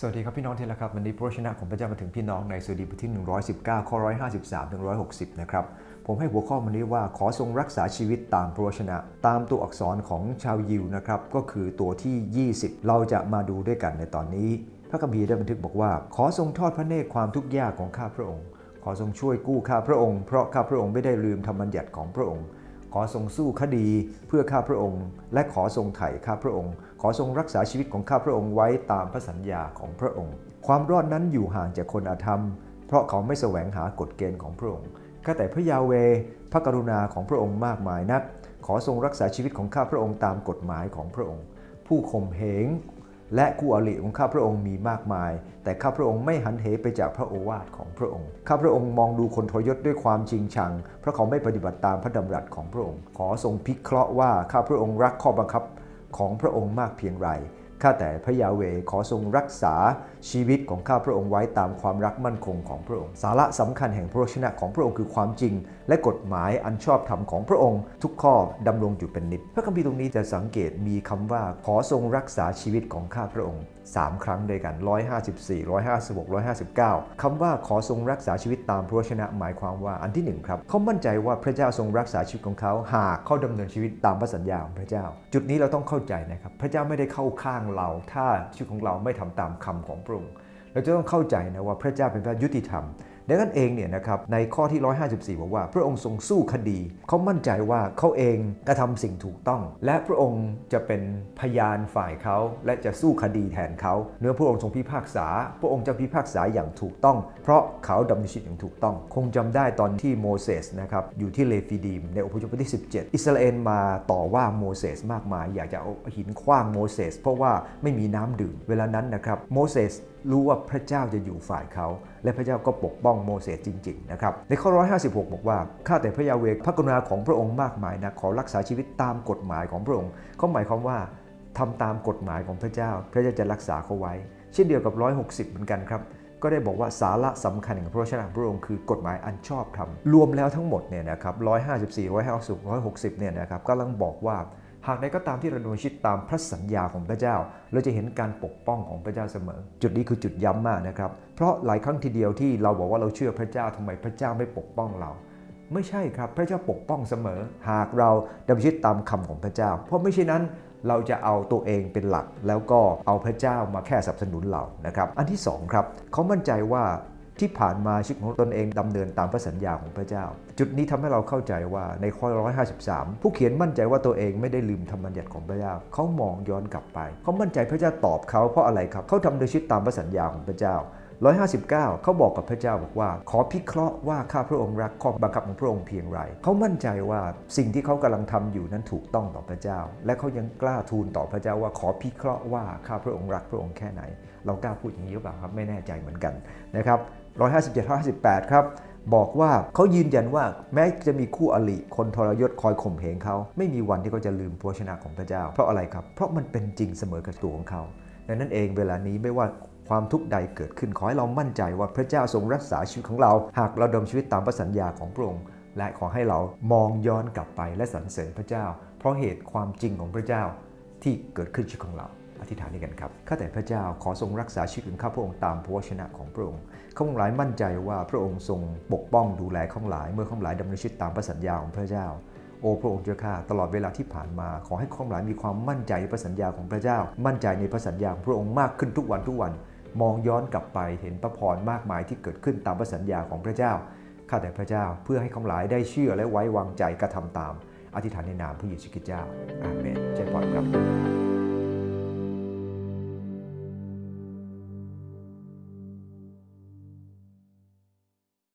สวัสดีครับพี่น้องที่รักครับวันนี้พระวจนะของพระเจ้ามาถึงพี่น้องในสดุดีบทที่ 119 ข้อ 153 ถึง 160 นะครับ ผมให้หัวข้อวันนี้ว่าขอทรงรักษาชีวิตตามพระวจนะ ตามตัวอักษรของชาวยิวนะครับ ก็คือตัวที่ 20 เราจะมาดูด้วยกันในตอนนี้ พระคัมภีร์ได้บันทึกบอกว่า ขอทรงทอดพระเนตรความทุกข์ยากของข้าพระองค์ ขอทรงช่วยกู้ข้าพระองค์เพราะข้าพระองค์ไม่ได้ลืมธรรมบัญญัติของพระองค์ ขอทรงสู้คดีเพื่อข้าพระองค์ และขอทรงไถ่ข้าพระองค์ ขอทรงรักษาชีวิตของข้าพระองค์ไว้ตามพระสัญญาของพระองค์ ความรอดนั้นอยู่ห่างจากคนอาธรรม เพราะเขาไม่แสวงหากฎเกณฑ์ของพระองค์ข้าแต่พระยาเวพระกรุณาของพระองค์มากมายนัก ขอทรงรักษาชีวิตของข้าพระองค์ตามกฎหมายของพระองค์ ผู้ข่มเหง และคู่อริของข้าพระองค์มีมากมาย แต่ข้าพระองค์ไม่หันเหไปจากพระโอวาทของพระองค์ ข้าพระองค์มองดูคนทรยศด้วยความจริงชัง เพราะเขาไม่ปฏิบัติตามพระดำรัสของพระองค์ ขอทรงพิเคราะห์ว่าข้าพระองค์รักข้อบังคับของพระองค์มากเพียงไร ข้าแต่พระยาเวขอทรงรักษาชีวิตของข้าพระองค์ไว้ตามความรักมั่นคงของพระองค์ สาระสำคัญแห่งพระวจนะของพระองค์คือความจริง และกฎหมายอันชอบธรรมของพระองค์ทุกข้อดำรงอยู่เป็นนิจพระคัมภีร์ตรงนี้จะสังเกตมีคำว่าขอทรงรักษาชีวิตของข้าพระองค์ 3 ครั้งด้วยกัน 154 156 159คำว่าขอทรงรักษาชีวิตตามพระวจนะหมายความว่าอันที่หนึ่งครับเขามั่นใจว่าพระเจ้าทรงรักษาชีวิตของเขาหากเขาดำเนินชีวิตตามพระสัญญาของพระเจ้า จุดนี้เราต้องเข้าใจนะครับพระเจ้าไม่ได้เข้าข้างเรา ถ้าชีวิตของเราไม่ทำตามคำของพระองค์เราจะต้องเข้าใจนะว่าพระเจ้าเป็นพระยุติธรรม ดังนั้นเองเนี่ยนะครับในข้อที่ 154 บอกว่า พระองค์ทรงสู้คดี เขามั่นใจว่าเขาเองกระทำสิ่งถูกต้อง และพระองค์จะเป็นพยานฝ่ายเขา และจะสู้คดีแทนเขาเนื้อพระองค์ทรงพิพากษา พระองค์จะพิพากษาอย่างถูกต้อง เพราะเขาดำเนินชีวิตอย่างถูกต้อง คงจำได้ตอนที่โมเสสนะครับอยู่ที่เลฟีดีมในอพยพบทที่ 17 อิสราเอลมาต่อว่าโมเสสมากมาย อยากจะเอาหินขว้างโมเสสเพราะว่าไม่มีน้ำดื่ม เวลานั้นนะครับโมเสส รู้ว่าพระเจ้าจะอยู่ฝ่ายเขา และพระเจ้าก็ปกป้องโมเสสจริง ๆ นะครับ ในข้อ 156 บอกว่า ข้าแต่พระยาเวพระกรุณาของพระองค์มากมายนะขอรักษาชีวิตตามกฎหมายของพระองค์เขาหมายความว่าทำตามกฎหมายของพระเจ้า พระเจ้าจะรักษาเขาไว้ เช่นเดียวกับ 160 เหมือนกันครับ ก็ได้บอกว่าสาระสำคัญของพระวจนะของพระองค์คือกฎหมายอันชอบธรรมรวมแล้วทั้งหมดเนี่ยนะครับ154 150 160เนี่ยนะครับกำลังบอกว่า หากใดก็ตามที่เราดำเนินชีวิตตามพระสัญญาของพระเจ้า เราจะเห็นการปกป้องของพระเจ้าเสมอ จุดนี้คือจุดย้ำมากนะครับ เพราะหลายครั้งทีเดียวที่เราบอกว่าเราเชื่อพระเจ้าทำไมพระเจ้าไม่ปกป้องเรา ไม่ใช่ครับ พระเจ้าปกป้องเสมอ หากเราดำเนินชีวิตตามคำของพระเจ้า เพราะไม่ใช่นั้นเราจะเอาตัวเองเป็นหลัก แล้วก็เอาพระเจ้ามาแค่สนับสนุนเรานะครับ อันที่สองครับเขามั่นใจว่า ที่ผ่านมาชีวิตของตนเองดำเนินตามพระสัญญาของพระเจ้า จุดนี้ทำให้เราเข้าใจว่าในข้อ 153 ผู้เขียนมั่นใจว่าตัวเองไม่ได้ลืมธรรมบัญญัติของพระเจ้าเขามองย้อนกลับไปเขามั่นใจพระเจ้าตอบเขาเพราะอะไรครับเขาทำโดยชีวิตตามพระสัญญาของพระเจ้า 159 เขาบอกกับพระเจ้าบอกว่า ขอพิเคราะห์ว่าข้าพระองค์รักข้อบังคับของพระองค์เพียงไรเขามั่นใจว่าสิ่งที่เขากำลังทำอยู่นั้นถูกต้องต่อพระเจ้า และเขายังกล้าทูลต่อพระเจ้าว่าขอพิเคราะห์ว่าข้าพระองค์รักพระองค์แค่ไหน เรากล้าพูดอย่างนี้หรือเปล่าครับไม่แน่ใจเหมือนกันนะครับ157 158 ครับบอกว่าเขายืนยันว่าแม้จะมีคู่อริคนทรยศคอยข่มเหงเขา ไม่มีวันที่เขาจะลืมพระวจนะของพระเจ้า เพราะอะไรครับ เพราะมันเป็นจริงเสมอกับตัวของเขาดังนั้นเองเวลานี้ไม่ว่า ความทุกข์ใดเกิดขึ้นขอให้เรามั่นใจว่าพระเจ้าทรงรักษาชีวิตของเรา หากเราดำชีวิตตามพระสัญญาของพระองค์และขอให้เรามองย้อนกลับไปและสรรเสริญพระเจ้า เพราะเหตุความจริงของพระเจ้าที่เกิดขึ้นชีวิตของเรา อธิษฐานนี้กันครับข้าแต่พระเจ้าขอทรงรักษาชีวิตของข้าพระองค์ตามพระวจนะของพระองค์ข้าพงหลายมั่นใจว่าพระองค์ทรงปกป้องดูแลข้าพงหลาย เมื่อข้าพงหลายดำเนินชีวิตตามพระสัญญาของพระเจ้าโอ้พระองค์เจ้าข้าตลอดเวลาที่ผ่านมาขอให้ข้าพงหลายมีความมั่นใจในพระสัญญาของพระเจ้า มั่นใจในพระสัญญาของพระองค์มากขึ้นทุกวันทุกวัน มองย้อนกลับไปเห็นพระพรมากมายที่เกิดขึ้นตามพระสัญญาของพระเจ้า ข้าแต่พระเจ้าเพื่อให้ข้าหลายได้เชื่อและไว้วางใจกระทำตาม อธิษฐานในนามพระเยซูคริสต์เจ้า อาเมนเจ้าพรครับ